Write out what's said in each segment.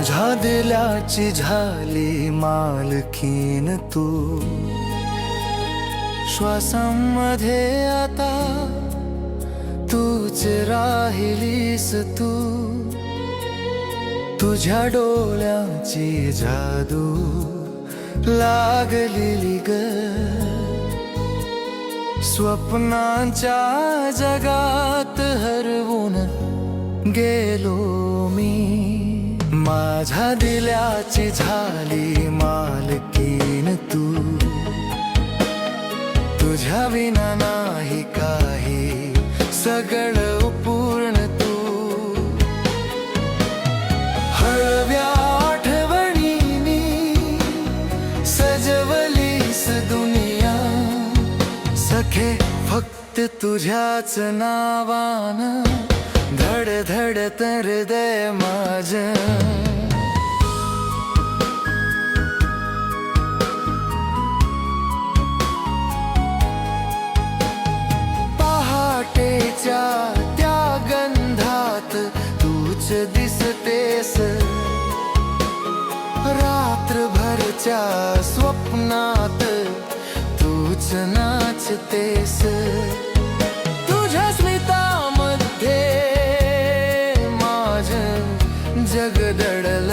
माझ्या दिलाची झाली मालकीन तू. श्वासामध्ये आता तूच राहिलीस तू. तुझ्या डोळ्यांची जादू लागलेली ग. स्वप्नांच्या जगात हरवून गेलो मी. माझ्या दिल्याची झाली मालकीन तू. तुझ्या विना नाही काही सगळं पूर्ण तू. हळव्या आठवणीनी सजवलीस दुनिया. सखे फक्त तुझ्याच नावान धड धड तर दे माझ. रात्रभरच्या स्वप्नात तूच नाचतेस. तुझ्या स्मितामध्ये माझ जगदडल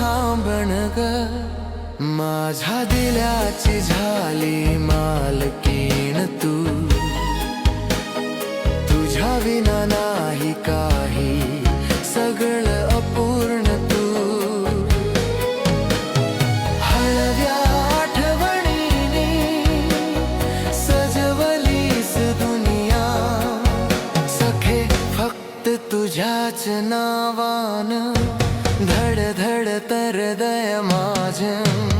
थांबण ग माझ्या दिल्याची झाली मालकीण तू. तुझ्या विना नाही काही सगळं अपूर्ण तू. हळव्या आठवणीने सजवलीस दुनिया सखे फक्त तुझ्याच नावान धड धड तर दय